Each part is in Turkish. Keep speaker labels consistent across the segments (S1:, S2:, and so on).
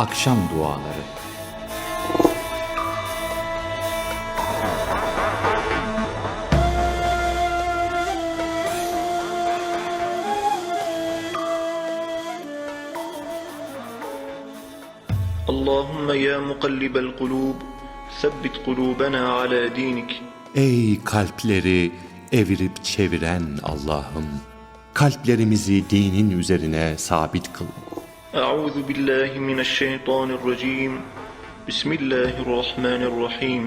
S1: Akşam Duaları
S2: Allahümme ya mukallibel kulub, sebbit kulubena ala dinik.
S3: Ey kalpleri evirip çeviren Allah'ım! Kalplerimizi dinin üzerine sabit kıl.
S2: أعوذ بالله من الشيطان الرجيم بسم الله الرحمن الرحيم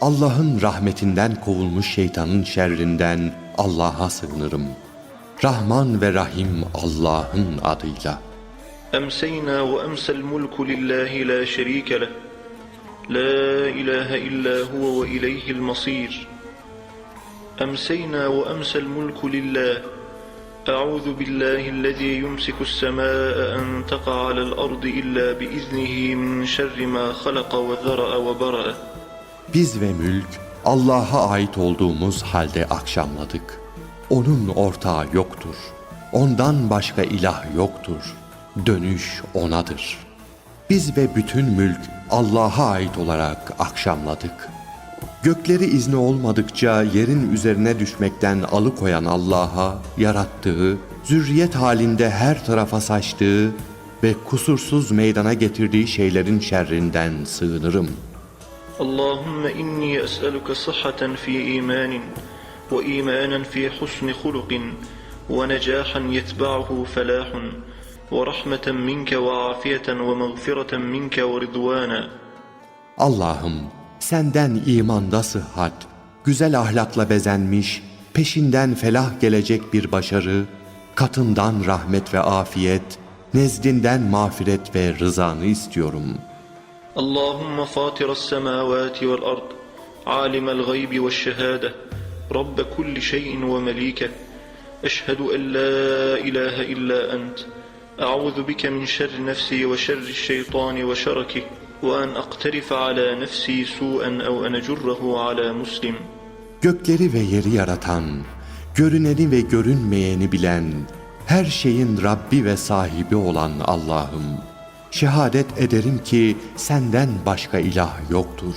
S3: Allah'ın rahmetinden kovulmuş şeytanın şerrinden Allah'a sığınırım. Rahman ve Rahim Allah'ın adıyla.
S2: أمسينا وأمسى الملك لله لا شريك له لا إله إلا هو وإليه المصير أمسينا وأمسى الملك لله أعوذ بالله الذي يمسك السماء أن تقع على الأرض إلا بإذنه من شر ما خلق وذرأ وبرأ
S3: Biz ve mülk Allah'a ait olduğumuz halde akşamladık. Onun ortağı yoktur. Ondan başka ilah yoktur. Dönüş O'nadır. Biz ve bütün mülk Allah'a ait olarak akşamladık. gökleri izni olmadıkça yerin üzerine düşmekten alıkoyan Allah'a yarattığı, zürriyet halinde her tarafa saçtığı ve kusursuz meydana getirdiği şeylerin şerrinden sığınırım.
S2: Allahümme inni es'eluke sıhhaten fi imanin ve imanen fi husni hulukin ve necahan yetba'uhu felahun ve rahmeten minke ve afiyeten ve mağfireten minke ve ridvana.
S3: Allah'ım senden imanda sıhhat, güzel ahlakla bezenmiş, peşinden felah gelecek bir başarı, katından rahmet ve afiyet, nezdinden mağfiret ve rızanı istiyorum.
S2: اللهم فاطر السماوات والأرض عالم الغيب والشهادة رب كل شيء ومليكه أشهد أن لا إله إلا أنت أعوذ بك من شر نفسي وشر الشيطان وشركه وأن أقترف على نفسي سوءا أو أن أجره على مسلم
S3: Gökleri ve yeri yaratan, görüneni ve görünmeyeni bilen, her şeyin Rabbi ve sahibi olan Allah'ım, şehadet ederim ki senden başka ilah yoktur.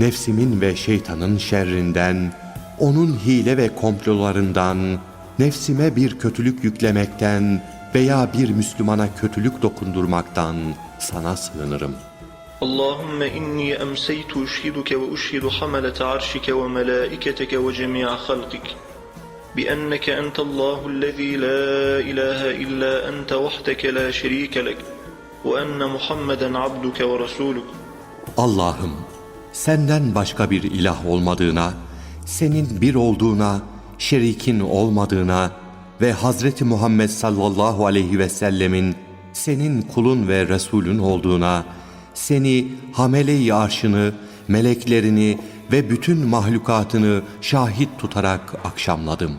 S3: Nefsimin ve şeytanın şerrinden, onun hile ve komplolarından, nefsime bir kötülük yüklemekten veya bir Müslümana kötülük dokundurmaktan sana sığınırım.''
S2: اللهم إني أمسيت أشهدك وأشهد حملة عرشك وملائكتك وجميع خلقك بأنك أنت الله الذي لا إله إلا أنت وحدك لا شريك لك وأن محمدا عبدك ورسولك
S3: Allah'ım senden başka bir ilah olmadığına, senin bir olduğuna, şerikin olmadığına ve Hazreti Muhammed sallallahu aleyhi ve sellemin senin kulun ve Resulün olduğuna, seni hamele-i arşını, meleklerini ve bütün mahlukatını şahit tutarak akşamladım.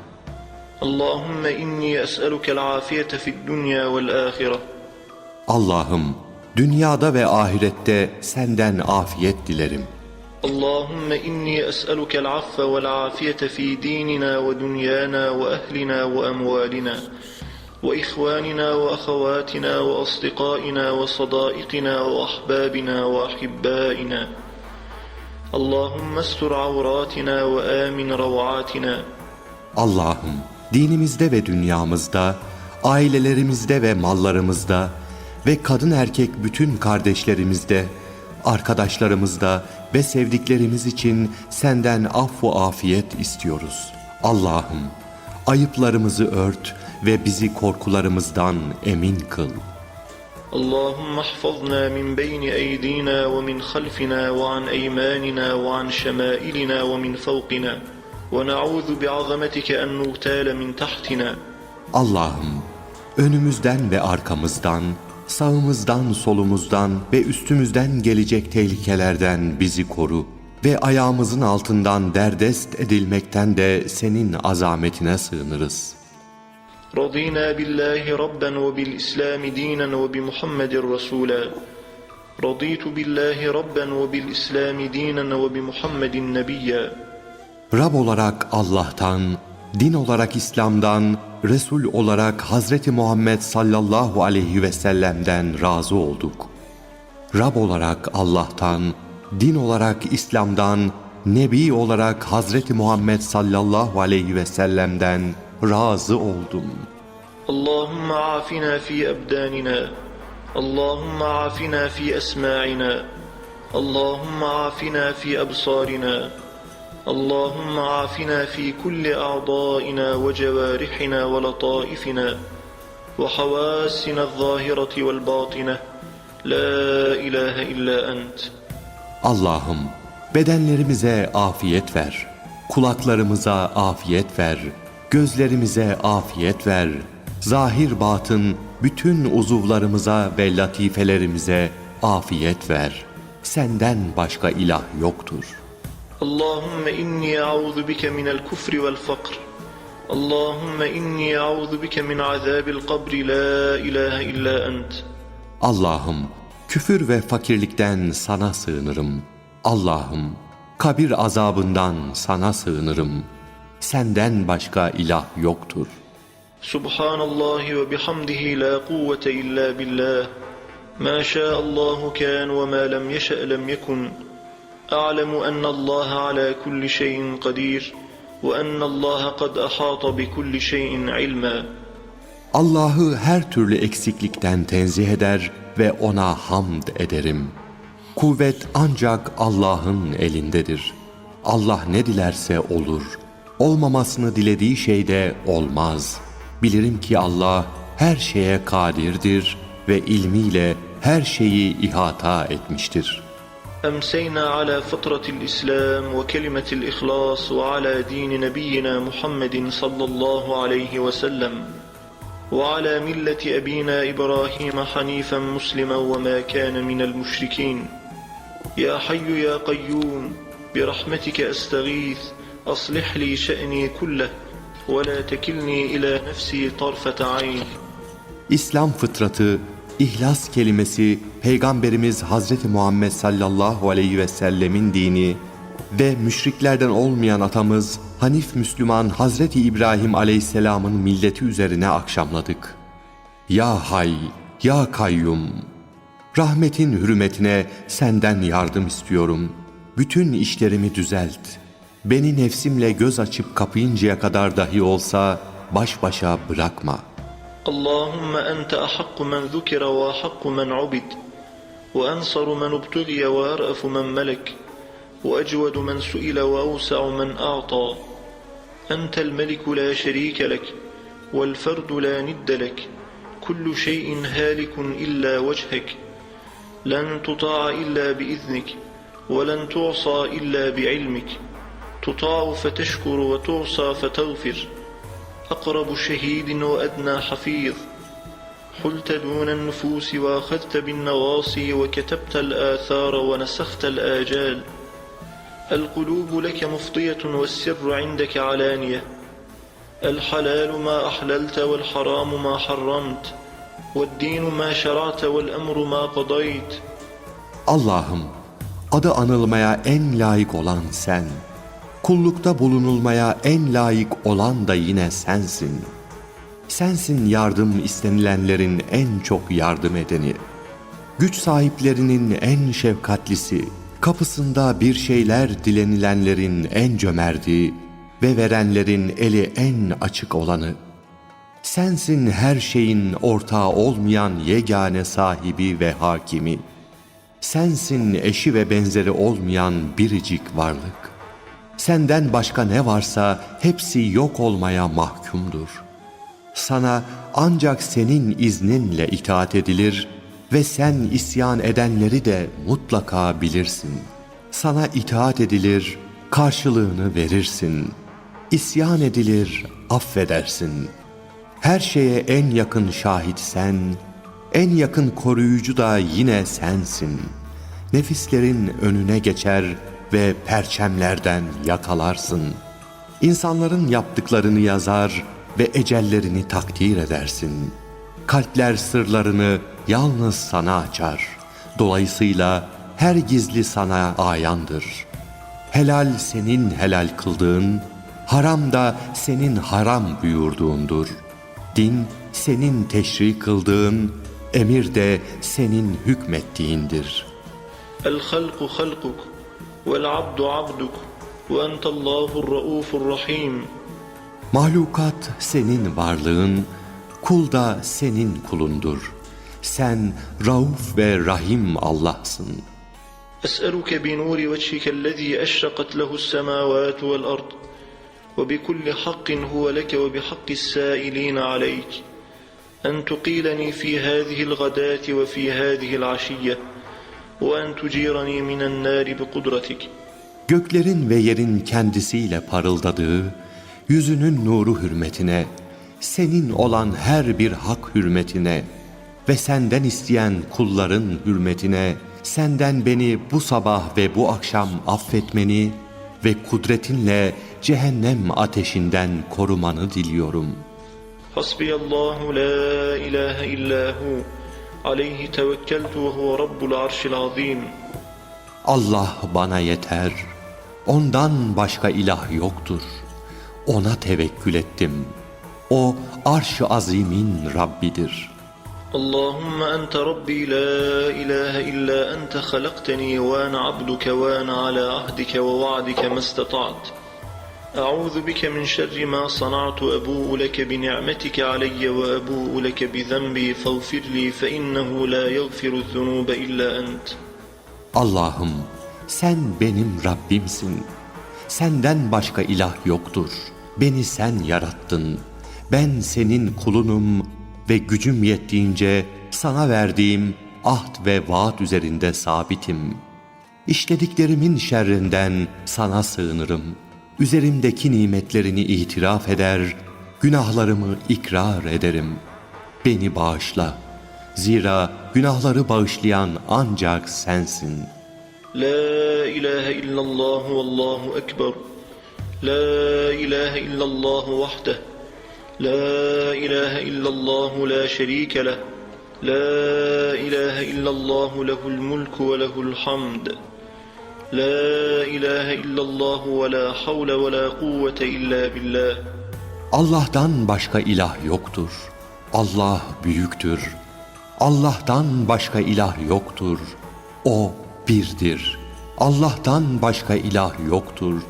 S2: Allahümme inni es'elukel afiyete fid dünya vel ahire.
S3: Allah'ım dünyada ve ahirette senden afiyet dilerim.
S2: Allahümme inni es'elukel affe vel afiyete fi dinina ve dünyana ve ehlina ve emvalina. وإخواننا وأخواتنا وأصدقائنا وصدائقنا وأحبابنا وأحبائنا اللهم استر عوراتنا وآمن روعاتنا
S3: Allah'ım dinimizde ve dünyamızda, ailelerimizde ve mallarımızda ve kadın erkek bütün kardeşlerimizde, arkadaşlarımızda ve sevdiklerimiz için senden affu afiyet istiyoruz. Allah'ım ayıplarımızı ört ve bizi korkularımızdan emin kıl.
S2: اللهم احفظنا من بين أيدينا ومن خلفنا وعن أيماننا وعن شمائلنا ومن فوقنا ونعوذ بعظمتك أن نغتال من تحتنا
S3: Allah'ım önümüzden ve arkamızdan, sağımızdan, solumuzdan ve üstümüzden gelecek tehlikelerden bizi koru ve ayağımızın altından derdest edilmekten de senin azametine sığınırız.
S2: رضينا بالله ربا وبالإسلام دينا وبمحمد رسولا رضيت بالله ربا وبالإسلام دينا وبمحمد نبيا
S3: Rab olarak Allah'tan, din olarak İslam'dan, Resul olarak Hazreti Muhammed sallallahu aleyhi ve sellem'den razı olduk. Rab olarak Allah'tan, din olarak İslam'dan, Nebi olarak Hazreti Muhammed sallallahu aleyhi ve sellem'den razı oldum.
S2: اللهم عافنا في أبداننا اللهم عافنا في أسماعنا اللهم عافنا في أبصارنا اللهم عافنا في كل أعضائنا وجوارحنا ولطائفنا وحواسنا الظاهرة والباطنة لا إله إلا أنت
S3: Allah'ım bedenlerimize afiyet ver, kulaklarımıza afiyet ver, Gözlerimize afiyet ver. Zahir batın bütün uzuvlarımıza ve latifelerimize afiyet ver. Senden başka ilah yoktur.
S2: Allahümme inni a'udhu bike minel kufri vel fakr. Allahümme inni a'udhu bike min azabil kabri la ilahe illa ent.
S3: Allah'ım küfür ve fakirlikten sana sığınırım. Allah'ım kabir azabından sana sığınırım.'' Senden başka ilah yoktur.
S2: سبحان الله وبحمده لا قوة إلا بالله ما شاء الله كان وما لم يشأ لم يكن أعلم أن الله على كل شيء قدير وأن الله قد أحاط بكل شيء علما
S3: Allah'ı her türlü eksiklikten tenzih eder ve ona hamd ederim. Kuvvet ancak Allah'ın elindedir. Allah ne dilerse olur. Olmamasını dilediği şeyde olmaz. Bilirim ki Allah her şeye kadirdir ve ilmiyle her şeyi ihata etmiştir.
S2: أمسينا على فطرة الإسلام وكلمة الإخلاص وعلى دين نبينا محمد صلى الله عليه وسلم وعلى ملة أبينا إبراهيم حنيفا مسلما وما كان من المشركين يا حي يا قيوم برحمتك أستغيث أصلح لي شأني كله ولا تكلني إلى نفسي طرفة عين
S3: İslam fıtratı, ihlas kelimesi Peygamberimiz Hazreti Muhammed sallallahu aleyhi ve sellemin dini ve müşriklerden olmayan atamız Hanif Müslüman Hazreti İbrahim aleyhisselamın milleti üzerine akşamladık. Ya Hay, Ya Kayyum, rahmetin hürmetine senden yardım istiyorum. Bütün işlerimi düzelt. Beni nefsimle göz açıp kapayıncaya kadar dahi olsa baş başa bırakma.
S2: Allahümme ente ahakku men zukira ve ahakku men ubid. Ve ensaru men ubtugiye ve erafu men melek. Ve ecvedu men suile ve evsa'u men a'ta. Entel meliku la şerike lek. Vel ferdu la nidde lek. Kullu şeyin halikun illa vechhek. Len tuta'a illa biiznik ve len tu'sa illa bi'ilmik تطاع فتشكر وتعصى فتغفر. أقرب شهيد وأدنى حفيظ. حلت دون النفوس وأخذت بالنواصي وكتبت الآثار ونسخت الآجال. القلوب لك مفضية والسر عندك علانية. الحلال ما أحللت والحرام ما حرمت. والدين ما شرعت والأمر ما قضيت.
S3: Allah'ım adı anılmaya en layık olan sen. Kullukta bulunulmaya en layık olan da yine sensin. Sensin yardım istenilenlerin en çok yardım edeni. Güç sahiplerinin en şefkatlisi, kapısında bir şeyler dilenilenlerin en cömerti ve verenlerin eli en açık olanı. Sensin her şeyin ortağı olmayan yegane sahibi ve hakimi. Sensin eşi ve benzeri olmayan biricik varlık. Senden başka ne varsa hepsi yok olmaya mahkumdur. Sana ancak senin izninle itaat edilir ve sen isyan edenleri de mutlaka bilirsin. Sana itaat edilir, karşılığını verirsin. İsyan edilir, affedersin. Her şeye en yakın şahit sen, en yakın koruyucu da yine sensin. Nefislerin önüne geçer ve perçemlerden yakalarsın. İnsanların yaptıklarını yazar ve ecellerini takdir edersin. Kalpler sırlarını yalnız sana açar. Dolayısıyla her gizli sana ayandır. Helal senin helal kıldığın, haram da senin haram buyurduğundur. Din senin teşri kıldığın, emir de senin hükmettiğindir.
S2: El halku halkuk والعبد عبدك وأنت الله الرؤوف الرحيم
S3: Mahlukat senin varlığın, kul da senin kulundur. Sen Rauf ve Rahim Allah'sın.
S2: أسألك بنور وجهك الذي أشرقت له السماوات والأرض وبكل حق هو لك وبحق السائلين عليك أن تقيلني في هذه الغداة وفي هذه العشية وأن تجيرني من النار بقدرتك
S3: Göklerin ve yerin kendisiyle parıldadığı, yüzünün nuru hürmetine, senin olan her bir hak hürmetine ve senden isteyen kulların hürmetine, senden beni bu sabah ve bu akşam affetmeni ve kudretinle cehennem ateşinden korumanı diliyorum.
S2: حسبي الله لا إله إلا هو عليه توكلت وهو رب العرش العظيم
S3: Allah bana yeter, ondan başka ilah yoktur. Ona tevekkül ettim. O arş-ı azimin Rabbidir.
S2: اللهم أنت ربي لا إله إلا أنت خلقتني وأنا عبدك وأنا على عهدك ووعدك ما استطعت أعوذ بك من شر ما صنعت أبوء لك بنعمتك علي وأبوء لك بذنبي فاغفر لي فإنه لا يغفر الذنوب إلا أنت
S3: Allah'ım sen benim Rabbimsin. Senden başka ilah yoktur. Beni sen yarattın. Ben senin kulunum ve gücüm yettiğince sana verdiğim ahd ve vaat üzerinde sabitim. İşlediklerimin şerrinden sana sığınırım. üzerimdeki nimetlerini itiraf eder, günahlarımı ikrar ederim. Beni bağışla. Zira günahları bağışlayan ancak sensin.
S2: La ilahe illallah vallahu ekber. La ilahe illallah vahdeh. La ilahe illallah la şerike leh. La ilahe illallah lehul mulku ve lehul hamd. La ilahe illallah ve la havle ve la kuvvete illa billah.
S3: Allah'tan başka ilah yoktur. Allah büyüktür. Allah'tan başka ilah yoktur. O birdir. Allah'tan başka ilah yoktur.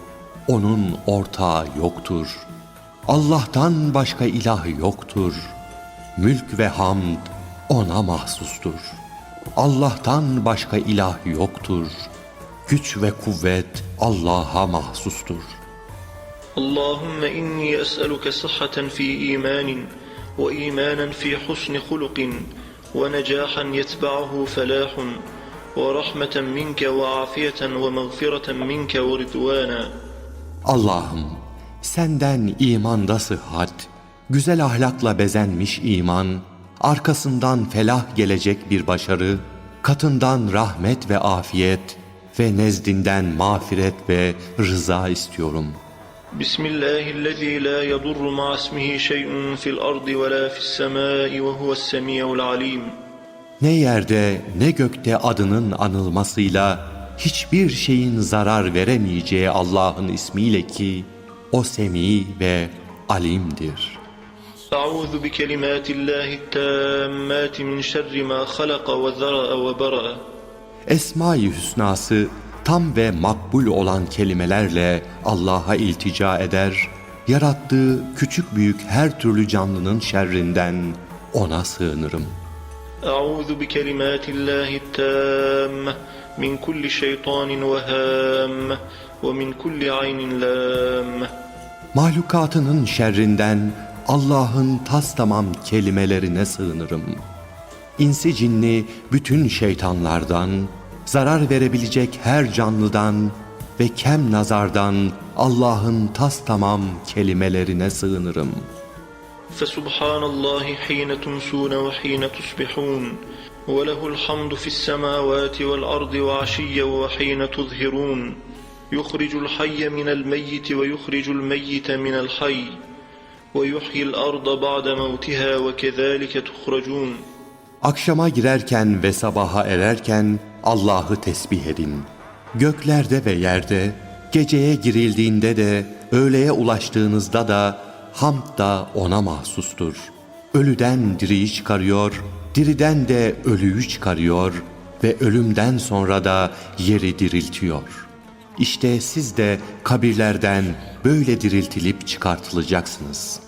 S3: Onun ortağı yoktur. Allah'tan başka ilah yoktur. Mülk ve hamd ona mahsustur. Allah'tan başka ilah yoktur.'' güç ve kuvvet Allah'a mahsustur.
S2: Allahümme inni es'eluke sıhhaten fi imanin ve imanen fi husni hulukin ve necahan yetba'uhu felahun ve rahmeten minke ve afiyeten ve mağfireten minke ve ridvana.
S3: Allah'ım senden imanda sıhhat, güzel ahlakla bezenmiş iman, arkasından felah gelecek bir başarı, katından rahmet ve afiyet, ve nezdinden mağfiret ve rıza istiyorum.
S2: Bismillahirrahmanirrahim. La yadurru ma ismihi şey'un fil ardi ve la fis semai ve huves semiyul alim.
S3: Ne yerde ne gökte adının anılmasıyla hiçbir şeyin zarar veremeyeceği Allah'ın ismiyle ki o semi ve alimdir.
S2: Euzu bi kelimatillahi't tammati min şerri ma halaka ve zara'a ve bara'a.
S3: Esma-i Hüsnası tam ve makbul olan kelimelerle Allah'a iltica eder, yarattığı küçük büyük her türlü canlının şerrinden ona sığınırım.
S2: Euzu bi kelimatillahi tamme min kulli şeytanin ve hamme ve min kulli aynin lamme.
S3: Mahlukatının şerrinden Allah'ın tas tamam kelimelerine sığınırım.'' İnsi cinni bütün şeytanlardan, zarar verebilecek her canlıdan ve kem nazardan Allah'ın tas tamam kelimelerine sığınırım.
S2: فسبحان الله حين تمسون وحين تصبحون وله الحمد في السماوات والأرض وعشيا وحين تظهرون يخرج الحي من الميت ويخرج الميت من الحي ويحيي الأرض بعد موتها وكذلك تخرجون
S3: Akşama girerken ve sabaha ererken Allah'ı tesbih edin. Göklerde ve yerde, geceye girildiğinde de, öğleye ulaştığınızda da, hamd da ona mahsustur. Ölüden diriyi çıkarıyor, diriden de ölüyü çıkarıyor ve ölümden sonra da yeri diriltiyor. İşte siz de kabirlerden böyle diriltilip çıkartılacaksınız.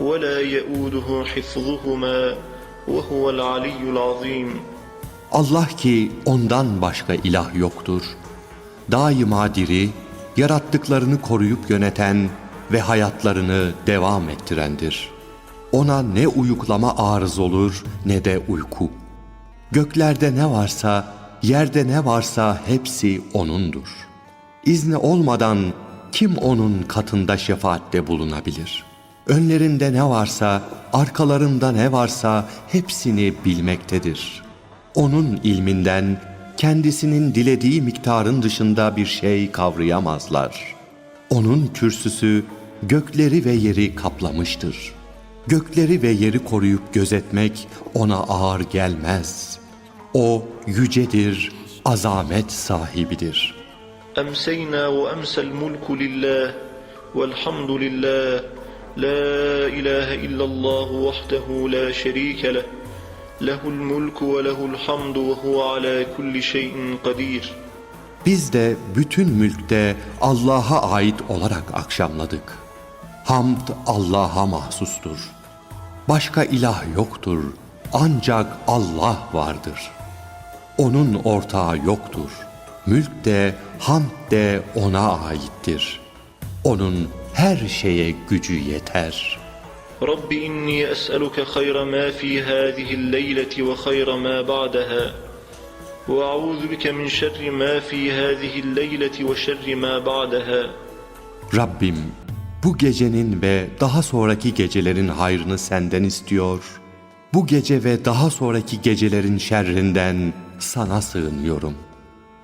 S2: ولا يؤوده حفظهما وهو العلي العظيم
S3: Allah ki ondan başka ilah yoktur. Daima diri, yarattıklarını koruyup yöneten ve hayatlarını devam ettirendir. Ona ne uyuklama arız olur ne de uyku. Göklerde ne varsa, yerde ne varsa hepsi O'nundur. İzni olmadan kim O'nun katında şefaatte bulunabilir? Önlerinde ne varsa, arkalarında ne varsa hepsini bilmektedir. Onun ilminden kendisinin dilediği miktarın dışında bir şey kavrayamazlar. Onun kürsüsü gökleri ve yeri kaplamıştır. Gökleri ve yeri koruyup gözetmek ona ağır gelmez. O yücedir, azamet sahibidir.
S2: Emseyna ve emsel mulku lillah velhamdülillah لا إله إلا الله وحده لا شريك له له الملك وله الحمد وهو على كل شيء قدير
S3: Biz de bütün mülkte Allah'a ait olarak akşamladık. Hamd Allah'a mahsustur. Başka ilah yoktur. Ancak Allah vardır. Onun ortağı yoktur. Mülk de, hamd de ona aittir. Onun her şeye gücü yeter.
S2: Rabbi inni es'eluke hayra ma fi hadihi leyleti ve hayra ma ba'daha ve a'udhu bike min şerri ma fi hadihi leyleti ve şerri ma ba'daha
S3: Rabbim bu gecenin ve daha sonraki gecelerin hayrını senden istiyor. Bu gece ve daha sonraki gecelerin şerrinden sana sığınıyorum.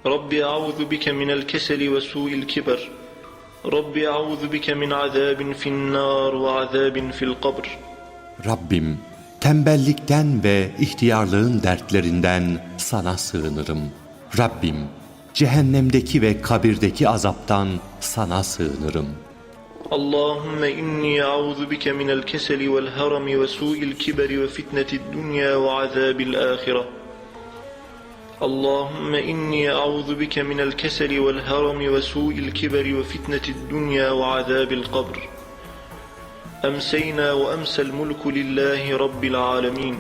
S2: Rabbi a'udhu bike minel keseli ve su'il kibar Rabbi a'udhu bike min azabin finnar ve azabin fil kabr.
S3: Rabbim tembellikten ve ihtiyarlığın dertlerinden sana sığınırım. Rabbim cehennemdeki ve kabirdeki azaptan sana sığınırım.
S2: Allahümme inni a'udhu bike minel keseli vel harami ve su'il kiberi ve fitnetid dünya ve azabil ahireh. اللهم إني أعوذ بك من الكسل والهرم وسوء الكبر وفتنة الدنيا وعذاب القبر أمسينا وأمسى الملك لله رب العالمين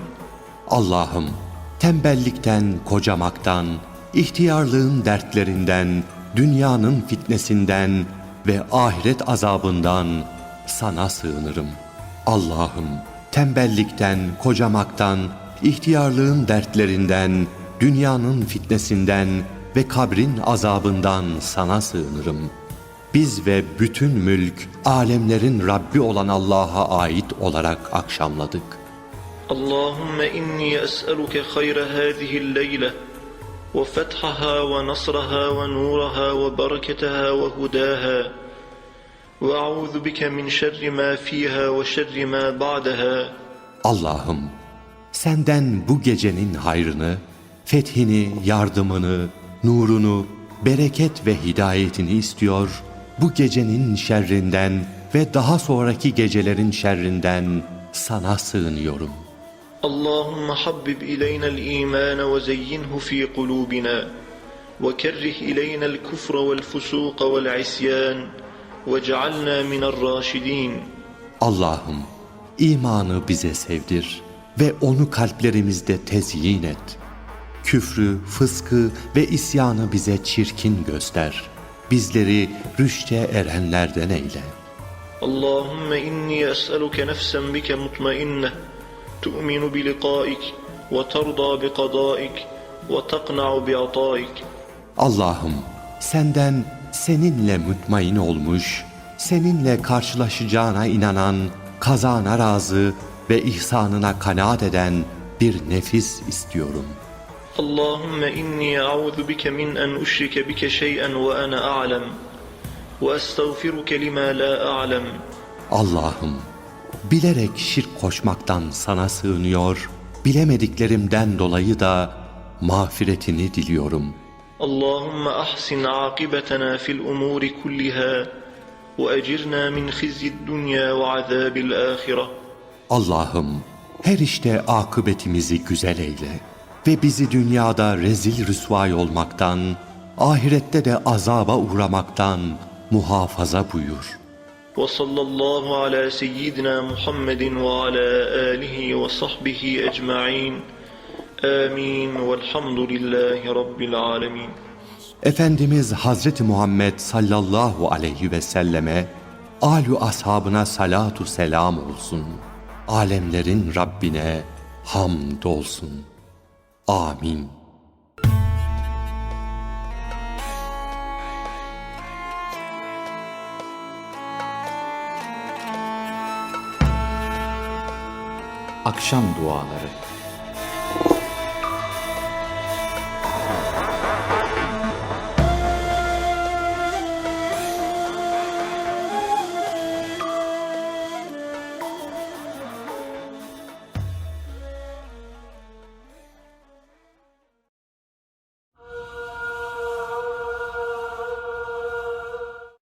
S3: Allah'ım tembellikten, kocamaktan, ihtiyarlığın dertlerinden, dünyanın fitnesinden ve ahiret azabından sana sığınırım. Allah'ım tembellikten, kocamaktan, ihtiyarlığın dertlerinden, dünyanın fitnesinden ve kabrin azabından sana sığınırım. Biz ve bütün mülk alemlerin Rabbi olan Allah'a ait olarak akşamladık.
S2: Allahümme inni es'eluke hayra hâzihil leyle ve fethaha ve nasraha ve nuraha ve bereketeha ve hudaha ve a'udhu bike min şerri ma fiha ve şerri ma ba'daha.
S3: Allah'ım senden bu gecenin hayrını fethini, yardımını, nurunu, bereket ve hidayetini istiyor, bu gecenin şerrinden ve daha sonraki gecelerin şerrinden sana sığınıyorum.
S2: Allahümme habbib ileynel imane ve zeyyinhu fi kulubina ve kerrih ileynel kufre vel fusuqa vel isyan ve cealna minel raşidin.
S3: Allah'ım imanı bize sevdir ve onu kalplerimizde tezyin et.'' küfrü, fıskı ve isyanı bize çirkin göster. Bizleri rüşte erenlerden eyle.
S2: Allahümme inni es'eluke nefsen bike mutmainne, tu'minu bi liqaik ve terda bi kadaik ve tekna'u bi ataik.
S3: Allah'ım senden seninle mutmain olmuş, seninle karşılaşacağına inanan, kazana razı ve ihsanına kanaat eden bir nefis istiyorum.''
S2: اللهم إني أعوذ بك من أن أشرك بك شيئا وأنا أعلم وأستغفرك لما لا أعلم
S3: Allah'ım bilerek şirk koşmaktan sana sığınıyor, bilemediklerimden dolayı da mağfiretini diliyorum.
S2: اللهم أحسن عاقبتنا في الأمور كلها وأجرنا من خزي الدنيا وعذاب الآخرة
S3: Allah'ım her işte akıbetimizi güzel eyle ve bizi dünyada rezil rüsvay olmaktan, ahirette de azaba uğramaktan muhafaza buyur.
S2: وصلى الله على سيدنا محمد وعلى آله وصحبه أجمعين آمين والحمد لله رب العالمين
S3: Efendimiz Hazreti Muhammed sallallahu aleyhi ve selleme, alü ashabına salatu selam olsun. Alemlerin Rabbine hamd olsun. Amin.
S1: Akşam duaları